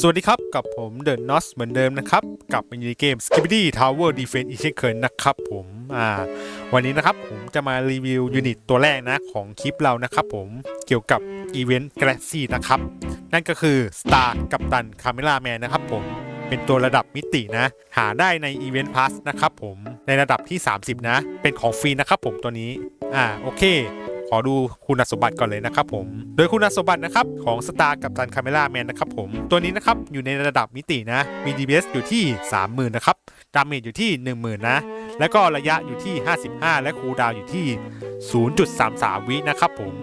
สวัสดีครับ กับผมเดินนอสเหมือนเดิมนะครับ กับมินิเกม Skibidi Tower Defense อีกเช่นเคยนะครับผมอ่าวันนี้นะครับผมจะมารีวิวยูนิตตัวแรกนะของคลิปเรานะครับผมเกี่ยวกับอีเวนต์ Galaxy นะครับ นั่นก็คือ Star กัปตัน Camera Man นะครับผมเป็นตัวระดับมิตินะ หาได้ใน Event Pass นะครับผมในระดับที่ 30 นะ เป็นของฟรีนะครับผมตัวนี้อ่าโอเค ขอดูคุณสมบัติก่อนเลยนะครับผม โดยคุณสมบัตินะครับของ Star กับตัน Camera Man นนะครับผมตัวนี้นะครับอยู่ในระดับมิตินะ มี DPS อยู่ที่ 30,000 นะครับ ดาเมจอยู่ที่ 10,000 นะ แล้วก็ระยะอยู่ที่ 55 และคูลดาวอยู่ที่ 0.33 วินะครับผม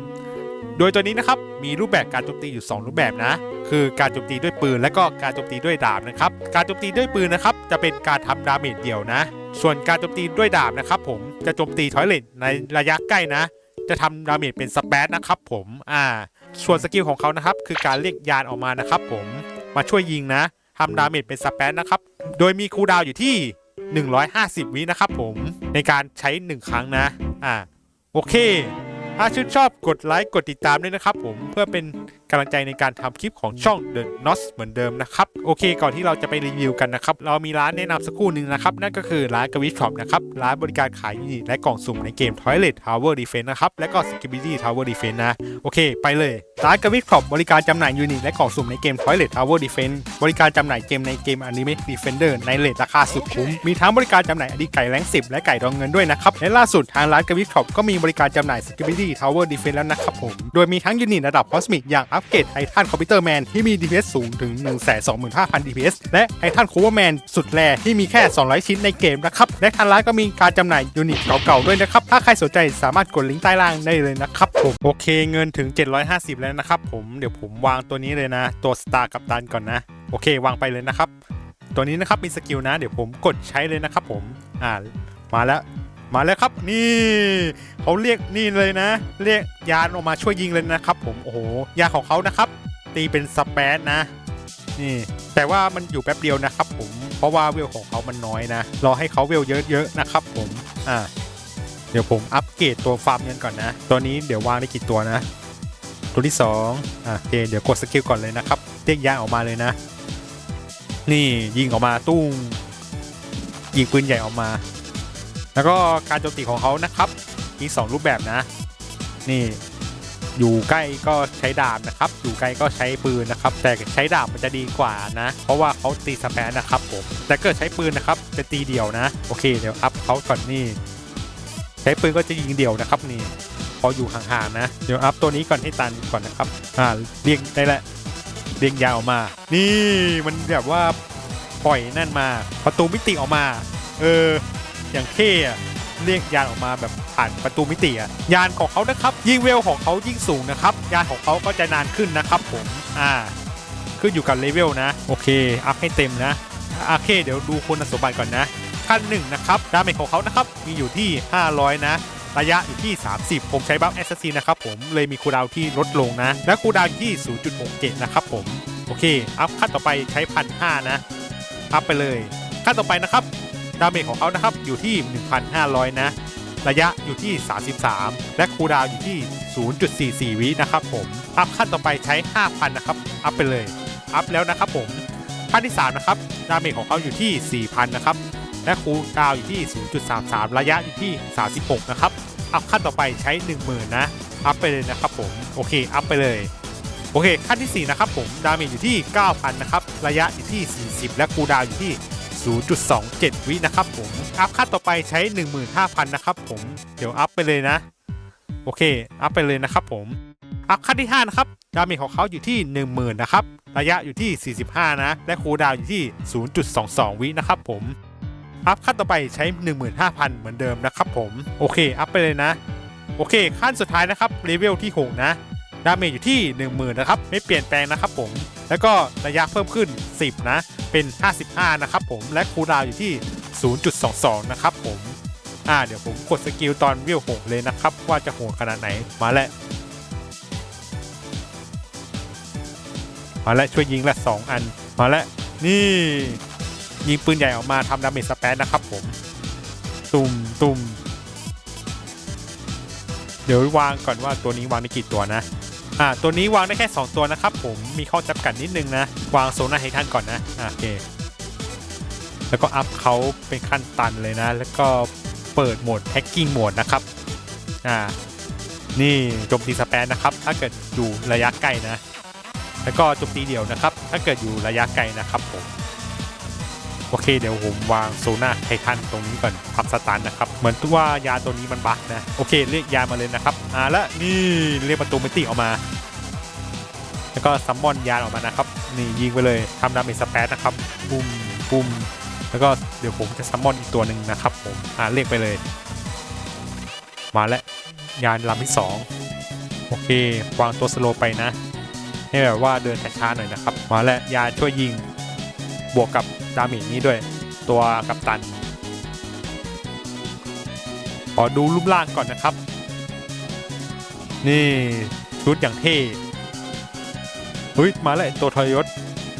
โดยตัวนี้นะครับมีรูปแบบการโจมตีอยู่ 2 รูปแบบนะ คือการโจมตีด้วยปืน และก็การโจมตีด้วยดาบนะครับ การโจมตีด้วยปืนนะครับจะเป็นการทำดาเมจเดียวนะ ส่วนการโจมตีด้วยดาบนะครับผมจะโจมตีทอยเลนในระยะใกล้นะ จะทำดาเมจเป็นสเปซนะครับผมอ่าส่วนสกิลของเขานะครับคือการเรียกยานออกมานะครับผมมาช่วยยิงนะทำดาเมจเป็นสเปซนะครับโดยมีคูลดาวอยู่ที่ 150 วินะครับผมในการใช้ 1 ครั้งนะอ่าโอเค ถ้าชื่นชอบกดไลค์กดติดตามด้วยนะครับผมเพื่อเป็น กำลังใจในการทำคลิปของช่อง The n o s เหมือนเดิมนะครับ โอเค ก่อนที่เราจะไปรีวิวกันนะครับ เรามีร้านแนะนำสักครู่หนึ่งนะครับ นั่นก็คือร้านกวิชช็อปนะครับ ร้านบริการขายยูนิตและกล่องสุ่มในเกม Toilet Tower Defense นะครับ และก็ Skibidi Tower Defense นะ โอเค ไปเลย ร้านกวิชช็อปบริการจำหน่ายยูนิตและกล่องสุ่มในเกม Toilet Tower Defense บริการจำหน่ายเกมในเกม Anime Defender ในเลทราคาสุดคุ้ม มีทั้งบริการจำหน่ายอดีตไก่แรง10และไก่ดองเงินด้วยนะครับ และล่าสุดทางร้านกวิชช็อปก็มีบริการจำหน่าย Skibidi Tower Defense แล้วนะครับผม โดยมีทั้งยูนิตระดับคอสมิกอย่างอัปเกรดไททันคอมพิวเตอร์แมนที่มี DPS สูงถึง 125,000 DPS และไททันคูเวอร์แมนสุดแรที่มีแค่ 200 ชิ้นในเกมนะครับ และทางร้านก็มีการจำหน่ายยูนิตเก่าๆด้วยนะครับ ถ้าใครสนใจสามารถกดลิงก์ใต้ล่างได้เลยนะครับผมโอเคเงินถึง 750 แล้วนะครับผมเดี๋ยวผมวางตัวนี้เลยนะ ตัวสตาร์กับตันก่อนนะ โอเควางไปเลยนะครับ ตัวนี้นะครับมีสกิลนะ เดี๋ยวผมกดใช้เลยนะครับผมอ่ามาแล้ว มาแล้วครับนี่เขาเรียกนี่เลยนะ เรียกยานออกมาช่วยยิงเลยนะครับ ผมโอ้โหยาของเขานะครับ ตีเป็นสเปซนะนี่แต่ว่ามันอยู่แป๊บเดียวนะครับ ผมเพราะว่าเวลของเขามันน้อยนะรอให้เขาเวลเยอะๆนะครับผมอ่าเดี๋ยวผมอัปเกรดตัวฟาร์มกันก่อนนะ ตัวนี้เดี๋ยววางได้กี่ตัวนะ ตัวที่สองอะโอเคเดี๋ยวกดสกิลก่อนเลยนะครับเรียกยานออกมาเลยนะ นี่ยิงออกมาตุ้งยิงปืนใหญ่ออกมา แล้วก็การโจมตีของเขานะครับ มี 2 รูปแบบนะ นี่อยู่ใกล้ก็ใช้ดาบนะครับ อยู่ไกลก็ใช้ปืนนะครับ แต่ใช้ดาบมันจะดีกว่านะ เพราะว่าเขาตีสแปนนะครับผม แต่เกิดใช้ปืนนะครับจะตีเดี่ยวนะ โอเค เดี๋ยวอัพเขาก่อนนี่ ใช้ปืนก็จะยิงเดี่ยวนะครับนี่ พออยู่ห่างๆนะ เดี๋ยวอัพตัวนี้ก่อนให้ตันก่อนนะครับ อ่าเรียงได้แหละ เรียงยาวออกมา นี่มันแบบว่าปล่อยนั่นมา ประตูมิติออกมา เออ อย่างเท่อะเรียกยานออกมาแบบผ่านประตูมิติอะยานของเขานะครับ ยิ่งเวลของเขายิ่งสูงนะครับ ยานของเขาก็จะนานขึ้นนะครับผม อ่า ขึ้นอยู่กับเลเวลนะ โอเค อัพให้เต็มนะโอเค เดี๋ยวดูคุณสมบัติก่อนนะ ขั้นหนึ่งนะครับ ดาเมจของเขานะครับ มีอยู่ที่ 500 นะ ระยะอยู่ที่ 30 ผมใช้บัฟแอสซัสซินะครับผม เลยมีคูดาวที่ลดลงนะ และคูดาวอยู่ที่ 0.67 นะครับผม โอเค อัพขั้นต่อไปใช้พันห้านะ อัพไปเลย ขั้นต่อไปนะครับ ดาเมจของเขานะครับอยู่ที่ 1,500 นะ ระยะอยู่ที่ 33 และคูดาวอยู่ที่ 0.44 วินะครับผม อัพขั้นต่อไปใช้ 5,000 นะครับ อัพไปเลย อัพแล้วนะครับผมขั้นที่ 3 นะครับ ดาเมจของเขาอยู่ที่ 4,000 นะครับ และคูดาวอยู่ที่ 0.33 ระยะอยู่ที่ 36 นะครับ อัพขั้นต่อไปใช้ 10,000 นะ อัพไปเลยนะครับผม โอเค อัพไปเลยโอเค ขั้นที่ 4 นะครับผม ดาเมจอยู่ที่ 9,000 นะครับ ระยะอยู่ที่ 40 และคูดาวอยู่ที่ 0.27 วินะครับผม อัพขั้นต่อไปใช้ 15,000 นะครับผม เดี๋ยวอัพไปเลยนะ โอเค อัพไปเลยนะครับผม อัพขั้นที่ 5 นะครับ ดาเมจของเขาอยู่ที่ 10,000 นะครับ ระยะอยู่ที่ 45 นะ และคูลดาวอยู่ที่ 0.22 วินะครับผม อัพขั้นต่อไปใช้ 15,000 เหมือนเดิมนะครับผม โอเค อัพไปเลยนะ โอเค ขั้นสุดท้ายนะครับ เลเวลที่ 6 นะ ดาเมจอยู่ที่ 10,000 นะครับ ไม่เปลี่ยนแปลงนะครับผม แล้วก็ระยะเพิ่มขึ้น 10 นะ เป็น 55 นะครับผม และคูลดาวอยู่ที่ 0.22 นะครับผม อ่า เดี๋ยวผมกดสกิลตอนวิวหกเลยนะครับ ว่าจะโหดขนาดไหน มาแล้ว มาแล้วช่วยยิงละ 2 อัน มาแล้ว นี่ ยิงปืนใหญ่ออกมาทำดาเมจสเปซนะครับผม ตุ่มตุ่มเดี๋ยววางก่อนว่าตัวนี้วางได้กี่ตัวนะ อ่าตัวนี้วางได้แค่ 2 ตัวนะครับผมมีข้อจำกัดนิดนึงนะ วางโซน่าไททันก่อนนะอ่าโอเค แล้วก็อัพเขาเป็นขั้นตันเลยนะ แล้วก็เปิดโหมดแท็กกิ้งโหมดนะครับอ่านี่โจมตีสแปนนะครับ ถ้าเกิดอยู่ระยะไกลนะ แล้วก็โจมตีเดี่ยวนะครับ ถ้าเกิดอยู่ระยะไกลนะครับผม โอเคเดี๋ยวผมวางโซน่าไททันตรงนี้ก่อนทำสตาร์ทนะครับ เหมือนว่ายาตัวนี้มันบั๊กนะ โอเคเรียกยามาเลยนะครับอ่าแล้วนี่เรียกประตูมิติออกมา แล้วก็ซัมมอนยานออกมานะครับ นี่ยิงไปเลยทำดาเมจสเปซนะครับปุ้มปุ้มแล้วก็เดี๋ยวผมจะซัมมอนอีกตัวหนึ่งนะครับผมอ่าเรียกไปเลย มาแล้วยานลำที่สองโอเควางตัวสโลไปนะให้แบบว่าเดินช้าๆหน่อยนะครับ มาแล้วยาช่วยยิงบวกกับ ดาเมจนี้ด้วย ตัวกัปตัน ขอดูรูปร่างก่อนนะครับ นี่ชุดอย่างเท่เฮ้ยมาแล้วตัวทรยศ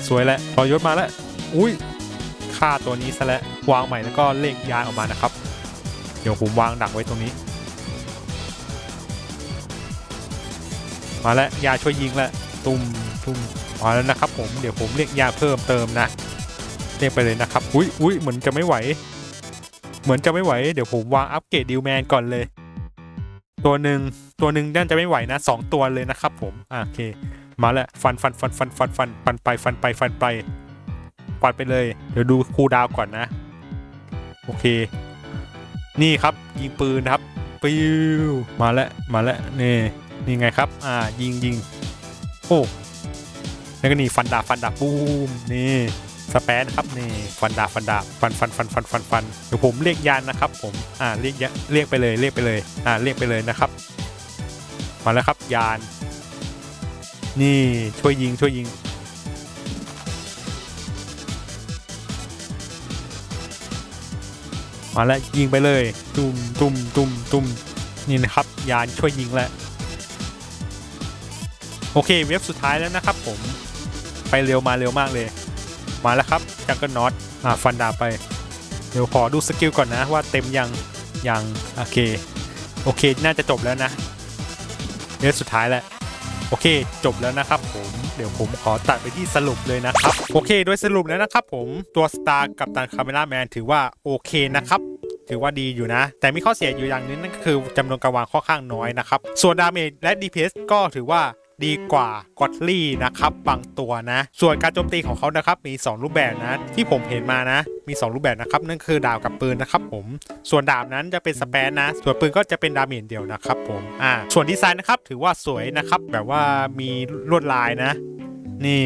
สวยแล้วทรยศมาแล้วอุ้ยฆ่าตัวนี้ซะแล้ววางใหม่แล้วก็เลขยานออกมานะครับ เดี๋ยวผมวางดักไว้ตรงนี้ มาแล้วยาช่วยยิงแล้วตุ้มตุ้มมาแล้วนะครับผมเดี๋ยวผมเรียกยาเพิ่มเติมนะ เรียไปเลยนะครับอุ้ยอุ้ยเหมือนจะไม่ไหว เหมือนจะไม่ไหว เดี๋ยวผมวางอัปเกรดดิวแมนก่อนเลย ตัวหนึ่งตัวหนึ่งน่าจะไม่ไหวนะสองตัวเลยนะครับผมอะโอเค มาแล้วฟันฟันฟันฟันฟันฟันฟันไปฟันไปฟันไปฟันไปเลย เดี๋ยวดูคูดาวก่อนนะ โอเค นี่ครับยิงปืนนะครับปิวมาแล้วมาแล้วนี่นี่ไงครับ อ่ายิงยิงโอ้แล้วก็นี่ฟันดาบฟันดาบบูมนี่ สเปนครับนี่ฟันดาบฟันดาบฟันฟันฟันฟันฟันฟันเดี๋ยวผมเรียกยานนะครับ ผมอ่าเรียกยเรียกไปเลยเรียกไปเลยอ่าเรียกไปเลยนะครับมาแล้วครับยาน นี่ช่วยยิงช่วยยิงมาแล้วยิงไปเลย ตุ้มตุ้มตุ้มตุ้มนี่นะครับ ยานช่วยยิงแล้วโอเคเว็บสุดท้ายแล้วนะครับผมไปเร็วมาเร็วมากเลย มาแล้วครับจังเกิลน็อตอ่าฟันดาบไป เดี๋ยวขอดูสกิลก่อนนะว่าเต็มยังยังโอเค โอเคน่าจะจบแล้วนะเว็บสุดท้ายแล้วโอเค จบแล้วนะครับผมเดี๋ยวผมขอตัดไปที่สรุปเลยนะครับ โอเค โดยสรุปแล้วนะครับผมตัวสตาร์กับตันคาเมล่าแมนถือว่าโอเคนะครับถือว่าดีอยู่นะ แต่มีข้อเสียอยู่อย่างหนึงนั่นก็คือจำนวนกำลังค่อนข้างน้อยนะครับ ส่วนดาเมจและ DPS ก็ถือว่า ดีกว่ากอตลี่นะครับบางตัวนะ ส่วนการโจมตีของเขานะครับมี 2 รูปแบบนะที่ผมเห็นมานะ มี 2 รูปแบบนะครับนั่นคือดาบกับปืนนะครับผมส่วนดาบนั้นจะเป็นสเปนนะ ส่วนปืนก็จะเป็นดาเมจเดียวนะครับผมอ่าส่วนดีไซน์นะครับถือว่าสวยนะครับแบบว่ามีลวดลายนะ นี่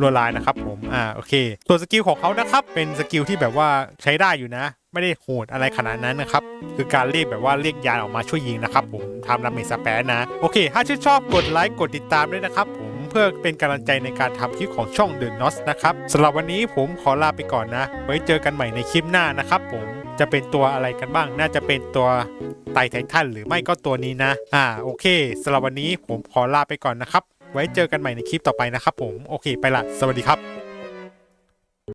ลวดลายนะครับผม อ่า โอเค ส่วนสกิลของเขานะครับ เป็นสกิลที่แบบว่าใช้ได้อยู่นะ ไม่ได้โหดอะไรขนาดนั้นนะครับ คือการเรียกแบบว่าเรียกยานออกมาช่วยยิงนะครับผมทำดาเมจสเปนนะ โอเค ถ้าชื่นชอบกดไลค์กดติดตามด้วยนะครับผม เพื่อเป็นกำลังใจในการทำคลิปของช่อง The n o s นะครับสำหรับวันนี้ผมขอลาไปก่อนนะ ไว้เจอกันใหม่ในคลิปหน้านะครับผมจะเป็นตัวอะไรกันบ้าง น่าจะเป็นตัวไทไททันหรือไม่ก็ตัวนี้นะ อ่า โอเคสำหรับวันนี้ผมขอลาไปก่อนนะครับ ไว้เจอกันใหม่ในคลิปต่อไปนะครับผม โอเคไปละ สวัสดีครับ